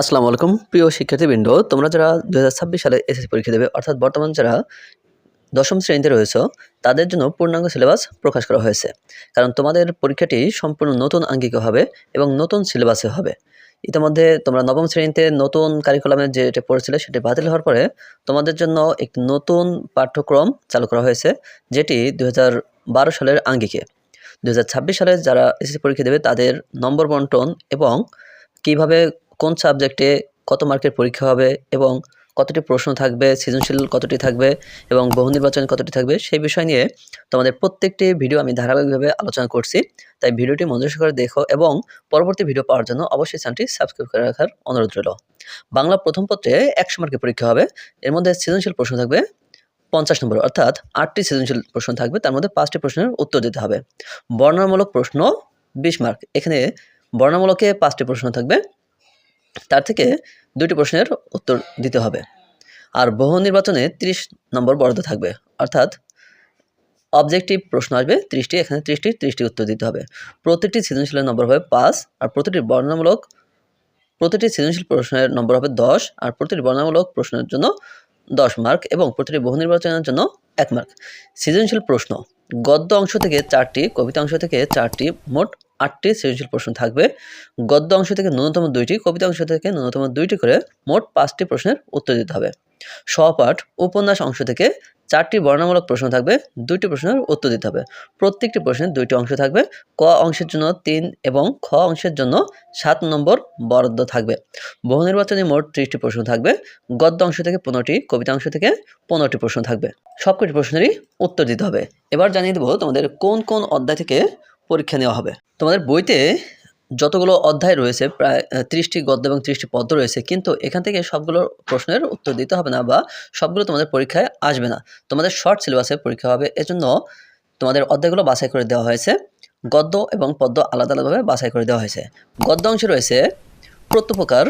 আসসালামু আলাইকুম। প্রিয় শিক্ষার্থীবৃন্দ, তোমরা যারা দু হাজার ছাব্বিশ সালে এসএসসি পরীক্ষা দেবে, অর্থাৎ বর্তমান যারা দশম শ্রেণীতে রয়েছে, তাদের জন্য পূর্ণাঙ্গ সিলেবাস প্রকাশ করা হয়েছে। কারণ তোমাদের পরীক্ষাটি সম্পূর্ণ নতুন আঙ্গিকে হবে এবং নতুন সিলেবাসে হবে। ইতিমধ্যে তোমরা নবম শ্রেণীতে নতুন কারিকুলামে যেটা পড়েছিলে, সেটি বাতিল হওয়ার পরে তোমাদের জন্য একটি নতুন পাঠ্যক্রম চালু করা হয়েছে, যেটি দু হাজার বারো সালের আঙ্গিকে। দু হাজার ছাব্বিশ সালে যারা এসএসসি পরীক্ষা দেবে, তাদের নম্বর বন্টন এবং কীভাবে কোন সাবজেক্টে কত মার্কের পরীক্ষা হবে এবং কতটি প্রশ্ন থাকবে, সৃজনশীল কতটি থাকবে এবং বহু নির্বাচন কতটি থাকবে, সেই বিষয় নিয়ে তোমাদের প্রত্যেকটি ভিডিও আমি ধারাবাহিকভাবে আলোচনা করছি। তাই ভিডিওটি মনোযোগ করে দেখো এবং পরবর্তী ভিডিও পাওয়ার জন্য অবশ্যই চ্যানেলটি সাবস্ক্রাইব করে রাখার অনুরোধ রইল। বাংলা প্রথম পত্রে একশো মার্কের পরীক্ষা হবে, এর মধ্যে সৃজনশীল প্রশ্ন থাকবে পঞ্চাশ নম্বর, অর্থাৎ আটটি সৃজনশীল প্রশ্ন থাকবে, তার মধ্যে পাঁচটি প্রশ্নের উত্তর দিতে হবে। বর্ণনামূলক প্রশ্ন বিশ মার্ক এখানে বর্ণামূলকে পাঁচটি প্রশ্ন থাকবে। তার থেকে দুটি প্রশ্নের উত্তর দিতে হবে। আর বহু নির্বাচনে 30 নম্বর বরাদ্দ থাকবে। অর্থাৎ অবজেক্টিভ প্রশ্ন আসবে ত্রিশটি, এখানে ত্রিশটি ত্রিশটি উত্তর দিতে হবে। প্রতিটি সৃজনশীলের নম্বর হবে পাঁচ, আর প্রতিটি বর্ণনামূলক, প্রতিটি সৃজনশীল প্রশ্নের নম্বর হবে দশ, আর প্রতিটি বর্ণনামূলক প্রশ্নের জন্য দশ মার্ক এবং প্রতিটি বহু নির্বাচনের জন্য এক মার্ক সৃজনশীল প্রশ্ন গদ্য অংশ থেকে চারটি, কবিতা অংশ থেকে চারটি, মোট আটটি সৃজনশীল প্রশ্ন থাকবে। গদ্য অংশ থেকে ন্যূনতম দুইটি, কবিতা অংশ থেকে ন্যূনতম দুইটি করে মোট পাঁচটি প্রশ্নের উত্তর দিতে হবে। সহপাঠ, উপন্যাস অংশ থেকে চারটি বর্ণনামূলক প্রশ্ন থাকবে, দুইটি প্রশ্নের উত্তর দিতে হবে। প্রত্যেকটি প্রশ্নের দুইটি অংশ থাকবে, ক অংশের জন্য তিন এবং খ অংশের জন্য সাত নম্বর বরাদ্দ থাকবে। বহু নির্বাচনে মোট ত্রিশটি প্রশ্ন থাকবে, গদ্য অংশ থেকে পনেরোটি, কবিতা অংশ থেকে পনেরোটি প্রশ্ন থাকবে। সবকটি প্রশ্নেরই উত্তর দিতে হবে। এবার জানিয়ে দেবো তোমাদের কোন কোন অধ্যায় থেকে পরীক্ষা নেওয়া হবে। তোমাদের বইতে যতগুলো অধ্যায় রয়েছে, প্রায় ত্রিশটি গদ্য এবং ত্রিশটি পদ্য রয়েছে, কিন্তু এখান থেকে সবগুলো প্রশ্নের উত্তর দিতে হবে না বা সবগুলো তোমাদের পরীক্ষায় আসবে না। তোমাদের শর্ট সিলেবাসে পরীক্ষা হবে, এজন্য তোমাদের অধ্যায়গুলো বাছাই করে দেওয়া হয়েছে। গদ্য এবং পদ্য আলাদা আলাদাভাবে বাছাই করে দেওয়া হয়েছে। গদ্য অংশে রয়েছে, প্রত্যুপকার,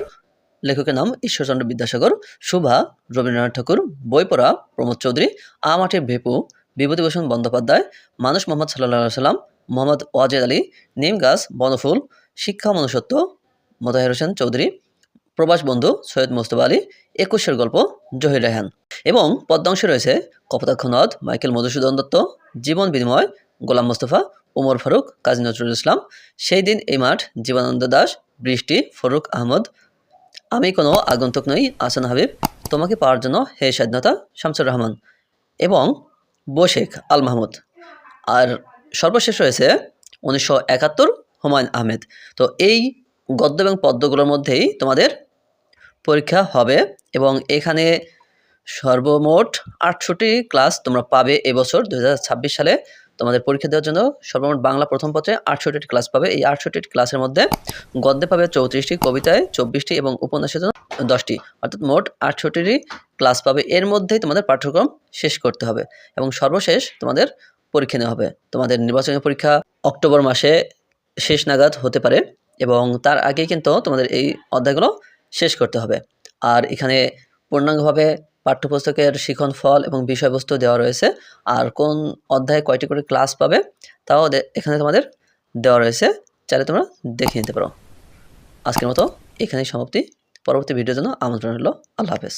লেখকের নাম ঈশ্বরচন্দ্র বিদ্যাসাগর, শুভা, রবীন্দ্রনাথ ঠাকুর, বই পড়া, প্রমোদ চৌধুরী, আমাটে ভেপু, বিভূতিভূষণ বন্দ্যোপাধ্যায়, মানুষ মোহাম্মদ সাল্লাহ সাল্লাম মোহাম্মদ ওয়াজেদ আলী, নিম গাছ, বনফুল শিক্ষা মনুষ্যত্ব, মোতাহের হোসেন চৌধুরী প্রবাস বন্ধু সৈয়দ মোস্তফা আলী, একুশের গল্প জহির রেহান এবং পদ্মাংশে রয়েছে কপতাক্ষ নদ, মাইকেল মধুসূদন দত্ত, জীবন বিনিময়, গোলাম মোস্তফা, উমর ফারুক, কাজী নজরুল ইসলাম। সেই দিন এই মাঠ জীবনানন্দ দাস, বৃষ্টি, ফরুক আহমদ। আমি কোনো আগন্তুক নই আসান হাবিব। তোমাকে পাওয়ার জন্য হে স্বাধীনতা শামসুর রহমান। এবং বোশেখ আল মাহমুদ। আর সর্বশেষ রয়েছে উনিশশো একাত্তর হুমায়ুন আহমেদ। তো এই গদ্য এবং পদ্যগুলোর মধ্যেই তোমাদের পরীক্ষা হবে এবং এখানে সর্বমোট আটষট্টি ক্লাস তোমরা পাবে এবছর দু হাজার ছাব্বিশ সালে। তোমাদের পরীক্ষা দেওয়ার জন্য সর্বমোট বাংলা প্রথম পত্রে আটষট্টি ক্লাস পাবে। এই আটষট্টি ক্লাসের মধ্যে গদ্যে পাবে চৌত্রিশটি, কবিতায় চব্বিশটি এবং উপন্যাসের জন্য দশটি। অর্থাৎ মোট আটষট্টি ক্লাস পাবে। এর মধ্যেই তোমাদের পাঠ্যক্রম শেষ করতে হবে এবং সর্বশেষ তোমাদের পরীক্ষা নেওয়া হবে। তোমাদের নির্বাচনী পরীক্ষা অক্টোবর মাসে শেষ নাগাদ হতে পারে এবং তার আগে কিন্তু তোমাদের এই অধ্যায়গুলো শেষ করতে হবে। আর এখানে পূর্ণাঙ্গভাবে পাঠ্যপুস্তকের শিখন, ফল এবং বিষয়বস্তু দেওয়া রয়েছে। আর কোন অধ্যায়ে কয়টি করে ক্লাস পাবে তাও এখানে তোমাদের দেওয়া রয়েছে। চাইলে তোমরা দেখে নিতে পারো। আজকের মতো এখানেই সমাপ্তি। পরবর্তী ভিডিওর জন্য আমন্ত্রণ হলো আল্লাহ হাফেজ।